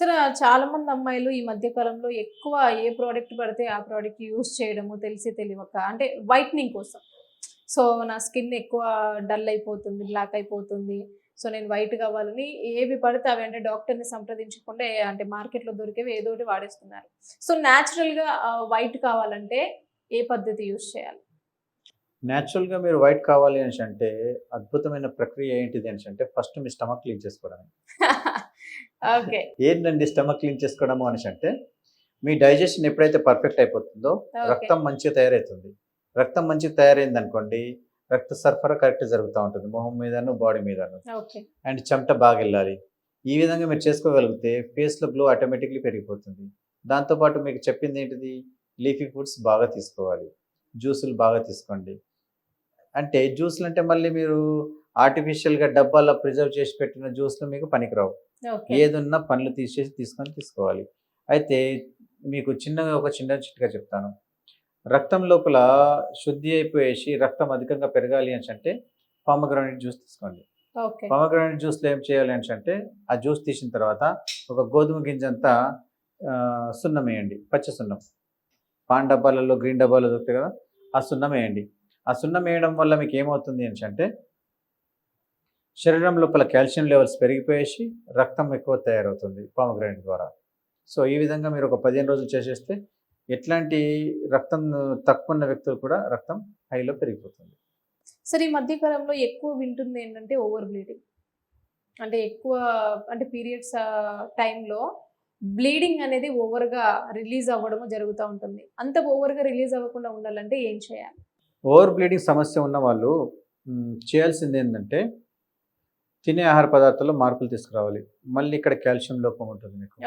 సరే చాలా మంది అమ్మాయిలు ఈ మధ్య కాలంలో ఎక్కువ ఏ ప్రోడక్ట్ పడితే ఆ ప్రోడక్ట్ యూస్ చేయడము తెలిసి తెలియక అంటే వైట్నింగ్ కోసం. సో నా స్కిన్ ఎక్కువ డల్ అయిపోతుంది బ్లాక్ అయిపోతుంది. సో నేను వైట్ కావాలని ఏవి పడితే అవి అంటే డాక్టర్ని సంప్రదించకుండా అంటే మార్కెట్లో దొరికేవి ఏదో ఒకటి వాడేస్తున్నారు. సో న్యాచురల్గా వైట్ కావాలంటే ఏ పద్ధతి యూస్ చేయాలి? న్యాచురల్గా మీరు వైట్ కావాలి అనేసి అంటే అద్భుతమైన ప్రక్రియ ఏంటిది అనేసి అంటే ఫస్ట్ మీ స్టమక్ క్లీన్ చేసుకోవడమే. ఓకే ఏంటండి స్టమక్ క్లీన్ చేసుకోవడము అనేసి అంటే మీ డైజెషన్ ఎప్పుడైతే పర్ఫెక్ట్ అయిపోతుందో రక్తం మంచిగా తయారవుతుంది. రక్తం మంచిగా తయారైంది అనుకోండి రక్త సరఫరా కరెక్ట్ జరుగుతూ ఉంటుంది. మొహం మీదను బాడీ మీదను. అండ్ చెమట బాగా వెళ్ళాలి ఈ విధంగా మీరు చేసుకోగలిగితే ఫేస్లో గ్లో ఆటోమేటిక్లీ పెరిగిపోతుంది. దాంతోపాటు మీకు చెప్పింది ఏంటిది? లీఫీ ఫుడ్స్ బాగా తీసుకోవాలి. జ్యూసులు బాగా తీసుకోండి. అంటే జ్యూసులు అంటే మళ్ళీ మీరు ఆర్టిఫిషియల్గా డబ్బాలో ప్రిజర్వ్ చేసి పెట్టిన జ్యూస్లు మీకు పనికిరావు. ఏదున్నా పండ్లు తీసేసి తీసుకొని తీసుకోవాలి. అయితే మీకు చిన్నగా ఒక చిన్న చిట్కా చెప్తాను. రక్తం లోపల శుద్ధి అయిపోయేసి రక్తం అధికంగా పెరగాలి అని అంటే పామగ్రానైట్ జ్యూస్ తీసుకోండి. పామగ్రానైట్ జ్యూస్లో ఏం చేయాలి అని అంటే ఆ జ్యూస్ తీసిన తర్వాత ఒక గోధుమ గింజంతా ఆ, సున్నం వేయండి. పచ్చ సున్నం. పాన్ డబ్బాలలో గ్రీన్ డబ్బాలో దొరుకుతాయి కదా ఆ సున్నం వేయండి. ఆ సున్నం వేయడం వల్ల మీకు ఏమవుతుంది అని అంటే శరీరం లోపల కాల్షియం లెవెల్స్ పెరిగిపోయేసి రక్తం ఎక్కువ తయారవుతుంది పామగ్రానైట్ ద్వారా. సో ఈ విధంగా మీరు ఒక పదిహేను రోజులు చేసేస్తే ఎట్లాంటి రక్తం తక్కువ ఉన్న వ్యక్తులు కూడా రక్తం హైలో పెరిగిపోతుంది. సరే ఈ మధ్య కాలంలో ఎక్కువ వింటుంది ఏంటంటే ఓవర్ బ్లీడింగ్. అంటే ఎక్కువ అంటే పీరియడ్స్ టైంలో బ్లీడింగ్ అనేది ఓవర్గా రిలీజ్ అవ్వడము జరుగుతూ ఉంటుంది. అంత ఓవర్గా రిలీజ్ అవ్వకుండా ఉండాలంటే ఏం చేయాలి? ఓవర్ బ్లీడింగ్ సమస్య ఉన్న వాళ్ళు చేయాల్సింది ఏంటంటే తినే ఆహార పదార్థాల్లో మార్పులు తీసుకురావాలి. మళ్ళీ ఇక్కడ కాల్షియం లోపం ఉంటుంది మీకు.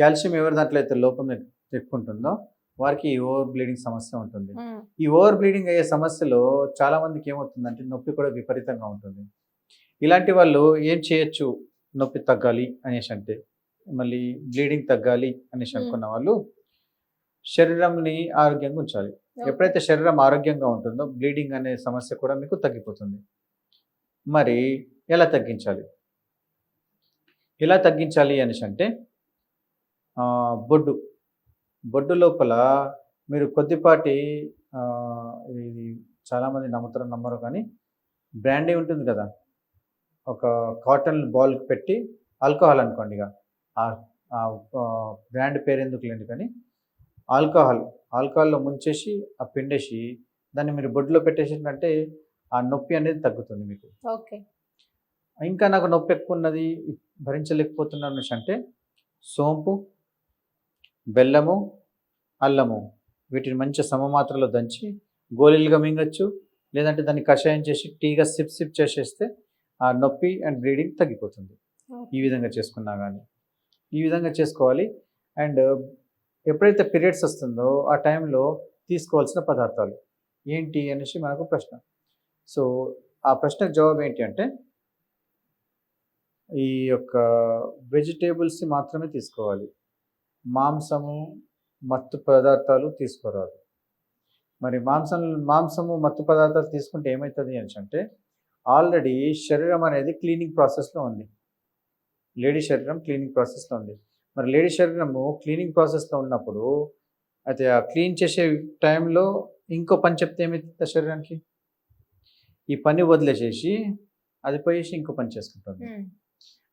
కాల్షియం ఎవరి దాంట్లో అయితే లోపం ఎక్- ఎక్కువ ఉంటుందో వారికి ఈ ఓవర్ బ్లీడింగ్ సమస్య ఉంటుంది. ఈ ఓవర్ బ్లీడింగ్ అయ్యే సమస్యలో చాలా మందికి ఏమవుతుందంటే నొప్పి కూడా విపరీతంగా ఉంటుంది. ఇలాంటి వాళ్ళు ఏం చేయొచ్చు? నొప్పి తగ్గాలి అనేసి అంటే మళ్ళీ బ్లీడింగ్ తగ్గాలి అనేసి. అనుకున్న వాళ్ళు శరీరంని ఆరోగ్యంగా ఉంచాలి. ఎప్పుడైతే శరీరం ఆరోగ్యంగా ఉంటుందో బ్లీడింగ్ అనే సమస్య కూడా మీకు తగ్గిపోతుంది. మరి ఎలా తగ్గించాలి? ఎలా తగ్గించాలి అనేసి అంటే బొడ్డు. బొడ్డు లోపల మీరు కొద్దిపాటి ఇది చాలామంది నమ్ముతారు నమ్మరు కానీ బ్రాండీ ఉంటుంది కదా. ఒక కాటన్ బాల్కి పెట్టి ఆల్కహాల్ అనుకోండి ఇక. ఆ- బ్రాండ్ పేరు ఎందుకు లేండి కానీ ఆల్కహాల్. ఆల్కహాల్లో ముంచేసి ఆ పిండేసి దాన్ని మీరు బొడ్డులో పెట్టేసిందంటే ఆ నొప్పి అనేది తగ్గుతుంది మీకు. ఓకే. ఇంకా నాకు నొప్పి ఎక్కువ ఉన్నది భరించలేకపోతున్నాను అంటే సోంపు బెల్లము అల్లము వీటిని మంచి సమమాత్రలో దంచి గోళీలుగా మింగచ్చు. లేదంటే దాన్ని కషాయం చేసి టీగా సిప్ సిప్ చేసేస్తే ఆ నొప్పి అండ్ బ్లీడింగ్ తగ్గిపోతుంది. ఈ విధంగా చేసుకున్నా కానీ ఈ విధంగా చేసుకోవాలి. అండ్ ఎప్పుడైతే పీరియడ్స్ వస్తుందో ఆ టైంలో తీసుకోవాల్సిన పదార్థాలు ఏంటి అనేసి మనకు ప్రశ్న. సో ఆ ప్రశ్నకు జవాబు ఏంటి అంటే ఈ యొక్క వెజిటేబుల్స్ మాత్రమే తీసుకోవాలి. మాంసము మత్తు పదార్థాలు తీసుకోరాదు. మరి మాంసం మాంసము మత్తు పదార్థాలు తీసుకుంటే ఏమవుతుంది అని అంటే ఆల్రెడీ శరీరం అనేది క్లీనింగ్ ప్రాసెస్లో ఉంది. లేడీ శరీరం క్లీనింగ్ ప్రాసెస్లో ఉంది. మరి లేడీ శరీరము క్లీనింగ్ ప్రాసెస్లో ఉన్నప్పుడు అయితే ఆ క్లీన్ చేసే టైంలో ఇంకో పని చెప్తే ఏమవుతుంది శరీరానికి? ఈ పని వదిలేసేసి అది పోయేసి ఇంకో పని చేసుకుంటుంది.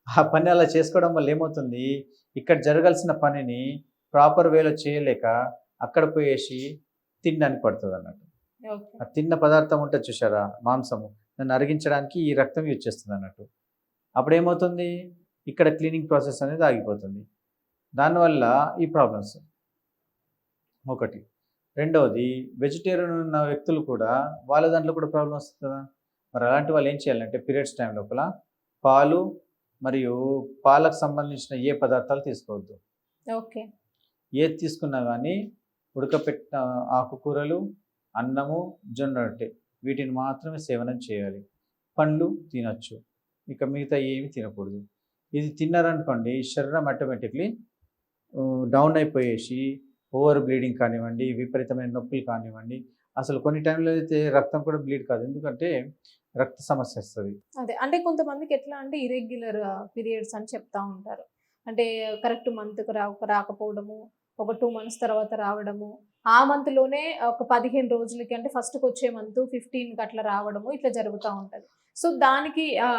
ఆ పని అలా చేసుకోవడం వల్ల ఏమవుతుంది? ఇక్కడ జరగాల్సిన పనిని ప్రాపర్ వేలో చేయలేక అక్కడ పోయేసి తినడానికి పడుతుంది అన్నట్టు ఆ తిన్న పదార్థం ఉంటుంది చూసారా మాంసము. దాన్ని అరిగించడానికి ఈ రక్తం యూజ్ చేస్తుంది అన్నట్టు అప్పుడు ఏమవుతుంది ఇక్కడ క్లీనింగ్ ప్రాసెస్ అనేది ఆగిపోతుంది. దానివల్ల ఈ ప్రాబ్లమ్స్. ఒకటి. రెండవది వెజిటేరియన్ ఉన్న వ్యక్తులు కూడా వాళ్ళ దాంట్లో కూడా ప్రాబ్లం వస్తుంది కదా? మరి అలాంటి వాళ్ళు ఏం చేయాలంటే పీరియడ్స్ టైం లోపల పాలు మరియు పాలకు సంబంధించిన ఏ పదార్థాలు తీసుకోవద్దు. ఓకే. ఏది తీసుకున్నా కానీ ఉడకపెట్టిన ఆకుకూరలు అన్నము జొన్న రొట్టె వీటిని మాత్రమే సేవనం చేయాలి. పండ్లు తినచ్చు. ఇక మిగతా ఏమి తినకూడదు. ఇది తిన్నారనుకోండి శరీరం ఆటోమేటిక్లీ డౌన్ అయిపోయేసి ఓవర్ బ్లీడింగ్ కానివ్వండి విపరీతమైన నొప్పులు కానివ్వండి అసలు కొన్ని టైంలో అయితే రక్తం కూడా బ్లీడ్ కాదు. ఎందుకంటే రక్త సమస్య వస్తుంది. అదే. అంటే కొంతమందికి ఎట్లా అంటే ఇరెగ్యులర్ పీరియడ్స్ అని చెప్తా ఉంటారు. అంటే కరెక్ట్ మంత్కి రా రాకపోవడము ఒక టూ మంత్స్ తర్వాత రావడము ఆ మంత్లోనే ఒక పదిహేను రోజులకి అంటే ఫస్ట్కి వచ్చే మంత్ ఫిఫ్టీన్కి అట్లా రావడము ఇట్లా జరుగుతూ ఉంటుంది. సో దానికి ఆ,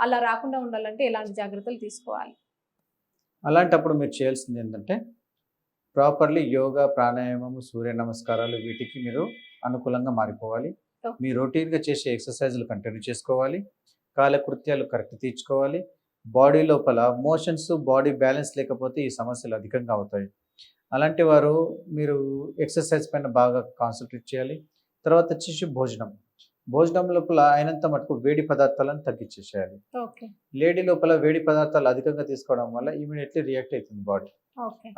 అలా రాకుండా ఉండాలంటే ఎలాంటి జాగ్రత్తలు తీసుకోవాలి? అలాంటప్పుడు మీరు చేయాల్సింది ఏంటంటే ప్రాపర్లీ యోగా ప్రాణాయామము సూర్య నమస్కారాలు వీటికి మీరు అనుకూలంగా మారిపోవాలి. మీ రొటీన్గా చేసే ఎక్సర్సైజులు కంటిన్యూ చేసుకోవాలి. కాలకృత్యాలు కరెక్ట్ తీర్చుకోవాలి. బాడీ లోపల మోషన్స్ బాడీ బ్యాలెన్స్ లేకపోతే ఈ సమస్యలు అధికంగా అవుతాయి. అలాంటి వారు మీరు ఎక్సర్సైజ్ పైన బాగా కాన్సన్ట్రేట్ చేయాలి. తర్వాత వచ్చేసి భోజనం. భోజనం లోపల అయినంత మటుకు వేడి పదార్థాలను తగ్గించేసేయాలి. లేడీ లోపల వేడి పదార్థాలు అధికంగా తీసుకోవడం వల్ల ఇమీడియట్లీ రియాక్ట్ అవుతుంది బాడీ.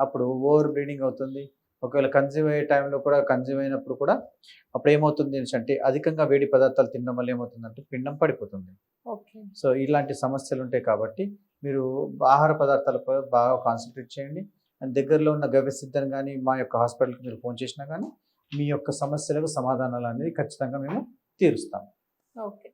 అప్పుడు ఓవర్ బ్లీడింగ్ అవుతుంది. ఒకవేళ కన్జ్యూమ్ అయ్యే టైంలో కూడా కన్జ్యూమ్ అయినప్పుడు కూడా అప్పుడు ఏమవుతుంది అంటే అధికంగా వేడి పదార్థాలు తినడం వల్ల ఏమవుతుందంటే పిండం పడిపోతుంది. ఓకే. సో ఇలాంటి సమస్యలు ఉంటాయి కాబట్టి మీరు ఆహార పదార్థాలపై బాగా కాన్సన్ట్రేట్ చేయండి. అండ్ దగ్గరలో ఉన్న గవ్యసిద్ధం కానీ మా యొక్క హాస్పిటల్కి మీరు ఫోన్ చేసినా కానీ మీ యొక్క సమస్యలకు సమాధానాలు అనేది ఖచ్చితంగా మేము తీరుస్తాం. ఓకే.